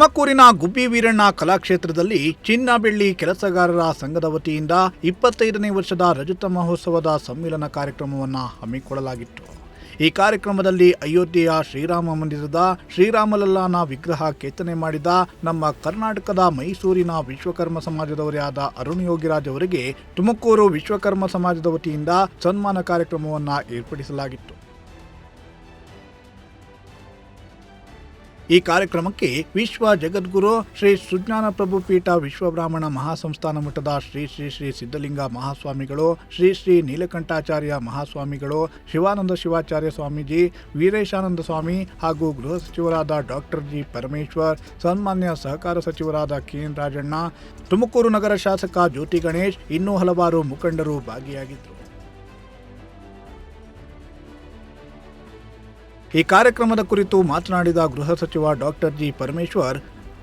ತುಮಕೂರಿನ ಗುಬ್ಬಿ ವೀರಣ್ಣ ಕಲಾಕ್ಷೇತ್ರದಲ್ಲಿ ಚಿನ್ನ ಬೆಳ್ಳಿ ಕೆಲಸಗಾರರ ಸಂಘದ ವತಿಯಿಂದ ಇಪ್ಪತ್ತೈದನೇ ವರ್ಷದ ರಜತ ಮಹೋತ್ಸವದ ಸಮ್ಮಿಲನ ಕಾರ್ಯಕ್ರಮವನ್ನು ಹಮ್ಮಿಕೊಳ್ಳಲಾಗಿತ್ತು. ಈ ಕಾರ್ಯಕ್ರಮದಲ್ಲಿ ಅಯೋಧ್ಯೆಯ ಶ್ರೀರಾಮ ಮಂದಿರದ ಶ್ರೀರಾಮಲಲ್ಲಾನ ವಿಗ್ರಹ ಕೆತ್ತನೆ ಮಾಡಿದ ನಮ್ಮ ಕರ್ನಾಟಕದ ಮೈಸೂರಿನ ವಿಶ್ವಕರ್ಮ ಸಮಾಜದವರೇ ಆದ ಅರುಣ್ ಯೋಗಿರಾಜ್ ಅವರಿಗೆ ತುಮಕೂರು ವಿಶ್ವಕರ್ಮ ಸಮಾಜದ ವತಿಯಿಂದ ಸನ್ಮಾನ ಕಾರ್ಯಕ್ರಮವನ್ನು ಏರ್ಪಡಿಸಲಾಗಿತ್ತು. ಈ ಕಾರ್ಯಕ್ರಮಕ್ಕೆ ವಿಶ್ವ ಜಗದ್ಗುರು ಶ್ರೀ ಸುಜ್ಞಾನ ಪ್ರಭು ಪೀಠ ವಿಶ್ವಬ್ರಾಹ್ಮಣ ಮಹಾಸಂಸ್ಥಾನ ಮಠದ ಶ್ರೀ ಶ್ರೀ ಶ್ರೀ ಸಿದ್ಧಲಿಂಗ ಮಹಾಸ್ವಾಮಿಗಳು, ಶ್ರೀ ಶ್ರೀ ನೀಲಕಂಠಾಚಾರ್ಯ ಮಹಾಸ್ವಾಮಿಗಳು, ಶಿವಾನಂದ ಶಿವಾಚಾರ್ಯ ಸ್ವಾಮೀಜಿ, ವೀರೇಶಾನಂದ ಸ್ವಾಮಿ ಹಾಗೂ ಗೃಹ ಸಚಿವರಾದ ಡಾಕ್ಟರ್ ಜಿ ಪರಮೇಶ್ವರ್, ಸನ್ಮಾನ್ಯ ಸಹಕಾರ ಸಚಿವರಾದ ಕೆ ರಾಜಣ್ಣ, ತುಮಕೂರು ನಗರ ಶಾಸಕ ಜ್ಯೋತಿ ಗಣೇಶ್ ಇನ್ನೂ ಹಲವಾರು ಮುಖಂಡರು ಭಾಗಿಯಾಗಿದ್ದರು. ಈ ಕಾರ್ಯಕ್ರಮದ ಕುರಿತು ಮಾತನಾಡಿದ ಗೃಹ ಸಚಿವ ಡಾಕ್ಟರ್ ಜಿ ಪರಮೇಶ್ವರ್,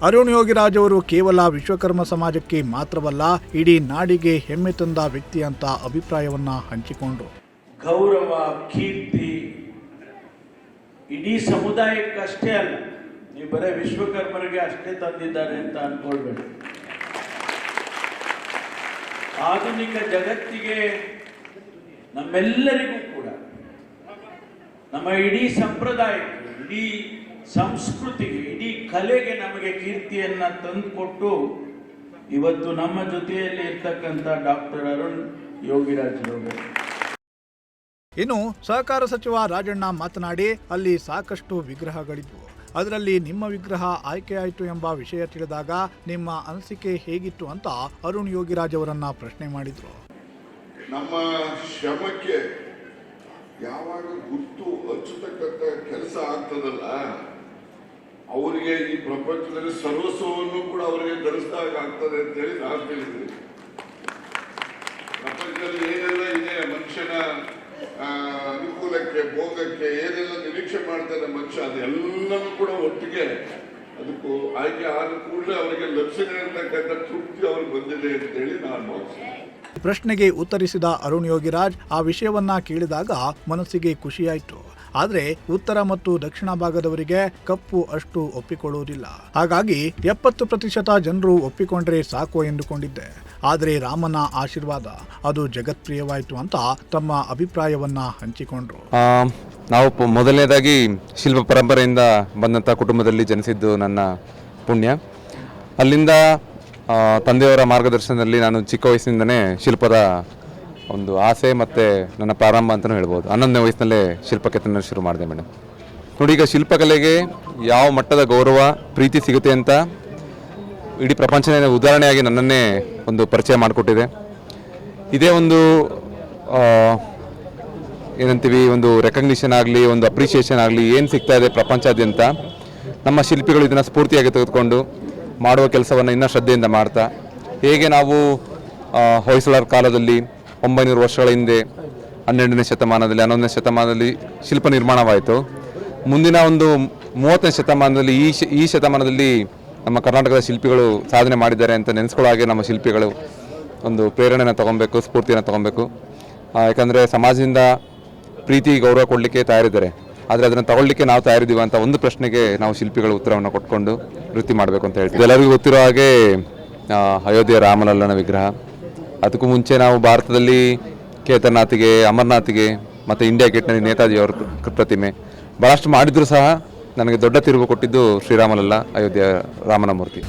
ಅರುಣ್ ಯೋಗಿರಾಜ್ ಅವರು ಕೇವಲ ವಿಶ್ವಕರ್ಮ ಸಮಾಜಕ್ಕೆ ಮಾತ್ರವಲ್ಲ, ಇಡೀ ನಾಡಿಗೆ ಹೆಮ್ಮೆ ತಂದ ವ್ಯಕ್ತಿ ಅಂತ ಅಭಿಪ್ರಾಯವನ್ನ ಹಂಚಿಕೊಂಡರು. ಗೌರವ, ಕೀರ್ತಿ, ಇಡೀ ಸಮುದಾಯಕ್ಕಷ್ಟೇ ಅಲ್ಲ, ನೀವು ಬರೀ ವಿಶ್ವಕರ್ಮರಿಗೆ ಅಷ್ಟೇ ತಂದಿದ್ದಾರೆ ಅಂತ ಅನ್ಕೊಳ್ಬೇಡಿ. ಆಧುನಿಕ ಜಗತ್ತಿಗೆ ನಮ್ಮೆಲ್ಲರಿಗೂ ನಮ್ಮ ಇಡೀ ಸಂಪ್ರದಾಯಕ್ಕೆ ಇಡೀ ಸಂಸ್ಕೃತಿಗೆ ಇಡೀ ಕಲೆಗೆ ನಮಗೆ ಕೀರ್ತಿಯನ್ನ ತಂದುಕೊಟ್ಟು ಇವತ್ತು ನಮ್ಮ ಜೊತೆಯಲ್ಲಿ ಇರ್ತಕ್ಕಂಥ ಡಾಕ್ಟರ್ ಅರುಣ್ ಯೋಗಿರಾಜ್ ಅವರು ಇನ್ನು ಸಹಕಾರ ಸಚಿವ ರಾಜಣ್ಣ ಮಾತನಾಡಿ ಅಲ್ಲಿ ಸಾಕಷ್ಟು ವಿಗ್ರಹಗಳಿದ್ವು. ಅದರಲ್ಲಿ ನಿಮ್ಮ ವಿಗ್ರಹ ಆಯ್ಕೆಯಾಯಿತು ಎಂಬ ವಿಷಯ ತಿಳಿದಾಗ ನಿಮ್ಮ ಅನಿಸಿಕೆ ಹೇಗಿತ್ತು ಅಂತ ಅರುಣ್ ಯೋಗಿರಾಜ್ ಅವರನ್ನ ಪ್ರಶ್ನೆ ಮಾಡಿದ್ರು. ನಮ್ಮ ಶ್ರಮಕ್ಕೆ ಯಾವಾಗ ಗುರ್ತು ಹಚ್ಚತಕ್ಕಂಥ ಕೆಲಸ ಆಗ್ತದಲ್ಲ? ಅವರಿಗೆ ಈ ಪ್ರಪಂಚದಲ್ಲಿ ಸರ್ವಸ್ವವನ್ನು ಕೂಡ ಅವರಿಗೆ ಗಳಿಸಿದಾಗ ಆಗ್ತದೆ ಅಂತ ಹೇಳಿ ನಾನು ತಿಳಿದ್ರಿ ಪ್ರಪಂಚದಲ್ಲಿ ಏನೆಲ್ಲ ಇದೆ? ಮನುಷ್ಯನ ಅನುಕೂಲಕ್ಕೆ, ಭೋಗಕ್ಕೆ ಏನೆಲ್ಲ ನಿರೀಕ್ಷೆ ಮಾಡ್ತಾರೆ ಮನುಷ್ಯ, ಅದೆಲ್ಲವೂ ಕೂಡ ಒಟ್ಟಿಗೆ ಅದಕ್ಕೂ ಆಯ್ಕೆ ಆದ ಕೂಡಲೇ ಅವರಿಗೆ ಲಕ್ಷಣ ಇರತಕ್ಕಂಥ ತೃಪ್ತಿ ಅವ್ರಿಗೆ ಬಂದಿದೆ ಅಂತೇಳಿ ನಾನು ಭಾವಿಸ್ತೀನಿ. ಪ್ರಶ್ನೆಗೆ ಉತ್ತರಿಸಿದ ಅರುಣ್ ಯೋಗಿರಾಜ್, ಆ ವಿಷಯವನ್ನ ಕೇಳಿದಾಗ ಮನಸ್ಸಿಗೆ ಖುಷಿಯಾಯಿತು. ಆದರೆ ಉತ್ತರ ಮತ್ತು ದಕ್ಷಿಣ ಭಾಗದವರಿಗೆ ಕಪ್ಪು ಅಷ್ಟು ಒಪ್ಪಿಕೊಳ್ಳುವುದಿಲ್ಲ. ಹಾಗಾಗಿ ಎಪ್ಪತ್ತು ಪ್ರತಿಶತ ಜನರು ಒಪ್ಪಿಕೊಂಡ್ರೆ ಸಾಕು ಎಂದುಕೊಂಡಿದ್ದೆ. ಆದರೆ ರಾಮನ ಆಶೀರ್ವಾದ, ಅದು ಜಗತ್ಪ್ರಿಯವಾಯಿತು ಅಂತ ತಮ್ಮ ಅಭಿಪ್ರಾಯವನ್ನ ಹಂಚಿಕೊಂಡ್ರು. ನಾವು ಮೊದಲನೇದಾಗಿ ಶಿಲ್ಪ ಪರಂಪರೆಯಿಂದ ಬಂದಂಥ ಕುಟುಂಬದಲ್ಲಿ ಜನಿಸಿದ್ದು ನನ್ನ ಪುಣ್ಯ. ಅಲ್ಲಿಂದ ತಂದೆಯವರ ಮಾರ್ಗದರ್ಶನದಲ್ಲಿ ನಾನು ಚಿಕ್ಕ ವಯಸ್ಸಿನಿಂದನೇ ಶಿಲ್ಪದ ಒಂದು ಆಸೆ ಮತ್ತು ನನ್ನ ಪ್ರಾರಂಭ ಅಂತಲೂ ಹೇಳ್ಬೋದು. ಹನ್ನೊಂದನೇ ವಯಸ್ಸಿನಲ್ಲೇ ಶಿಲ್ಪ ಕೆತ್ತನೆ ಶುರು ಮಾಡಿದೆ ಮೇಡಮ್ ನೋಡಿ, ಈಗ ಶಿಲ್ಪಕಲೆಗೆ ಯಾವ ಮಟ್ಟದ ಗೌರವ, ಪ್ರೀತಿ ಸಿಗುತ್ತೆ ಅಂತ ಇಡೀ ಪ್ರಪಂಚನೇ ಉದಾಹರಣೆಯಾಗಿ ನನ್ನನ್ನೇ ಒಂದು ಪರಿಚಯ ಮಾಡಿಕೊಟ್ಟಿದೆ. ಇದೇ ಒಂದು ಏನಂತೀವಿ, ಒಂದು ರೆಕಗ್ನಿಷನ್ ಆಗಲಿ, ಒಂದು ಅಪ್ರಿಷಿಯೇಷನ್ ಆಗಲಿ ಏನು ಸಿಗ್ತಾ ಇದೆ ಪ್ರಪಂಚಾದ್ಯಂತ ನಮ್ಮ ಶಿಲ್ಪಿಗಳು ಇದನ್ನು ಸ್ಫೂರ್ತಿಯಾಗಿ ತೆಗೆದುಕೊಂಡು ಮಾಡುವ ಕೆಲಸವನ್ನು ಇನ್ನೂ ಶ್ರದ್ಧೆಯಿಂದ ಮಾಡ್ತಾ, ಹೇಗೆ ನಾವು ಹೊಯ್ಸಳರ ಕಾಲದಲ್ಲಿ ಒಂಬೈನೂರು ವರ್ಷಗಳ ಹಿಂದೆ ಹನ್ನೆರಡನೇ ಶತಮಾನದಲ್ಲಿ, ಹನ್ನೊಂದನೇ ಶತಮಾನದಲ್ಲಿ ಶಿಲ್ಪ ನಿರ್ಮಾಣವಾಯಿತು. ಮುಂದಿನ ಒಂದು ಮೂವತ್ತನೇ ಶತಮಾನದಲ್ಲಿ ಈ ಶ, ಈ ಶತಮಾನದಲ್ಲಿ ನಮ್ಮ ಕರ್ನಾಟಕದ ಶಿಲ್ಪಿಗಳು ಸಾಧನೆ ಮಾಡಿದ್ದಾರೆ ಅಂತ ನೆನೆಸ್ಕೊಳ್ಳೋ ಹಾಗೆ ನಮ್ಮ ಶಿಲ್ಪಿಗಳು ಒಂದು ಪ್ರೇರಣೆನ ತಗೊಬೇಕು, ಸ್ಫೂರ್ತಿಯನ್ನು ತಗೊಬೇಕು. ಯಾಕಂದರೆ ಸಮಾಜದಿಂದ ಪ್ರೀತಿ ಗೌರವ ಕೊಡಲಿಕ್ಕೆ ತಯಾರಿದ್ದಾರೆ. ಆದರೆ ಅದನ್ನು ತಗೊಳ್ಳಿಕ್ಕೆ ನಾವು ತಯಾರಿದ್ದೀವಿ ಅಂತ ಒಂದು ಪ್ರಶ್ನೆಗೆ ನಾವು ಶಿಲ್ಪಿಗಳ ಉತ್ತರವನ್ನು ಕೊಟ್ಕೊಂಡು ವೃತ್ತಿ ಮಾಡಬೇಕು ಅಂತ ಹೇಳ್ತೀವಿ. ಎಲ್ಲರಿಗೂ ಗೊತ್ತಿರೋ ಹಾಗೆ ಅಯೋಧ್ಯೆ ರಾಮಲಲ್ಲನ ವಿಗ್ರಹ. ಅದಕ್ಕೂ ಮುಂಚೆ ನಾವು ಭಾರತದಲ್ಲಿ ಕೇದಾರ್ನಾಥಿಗೆ, ಅಮರ್ನಾಥಿಗೆ, ಮತ್ತು ಇಂಡಿಯಾ ಗೇಟ್ನಲ್ಲಿ ನೇತಾಜಿ ಅವರ ಪ್ರತಿಮೆ. ಭಾಳಷ್ಟು ಮಾಡಿದರೂ ಸಹ, ನನಗೆ ದೊಡ್ಡ ತಿರುವು ಕೊಟ್ಟಿದ್ದು ಶ್ರೀರಾಮಲಲ್ಲ ಅಯೋಧ್ಯೆ ರಾಮನ ಮೂರ್ತಿ.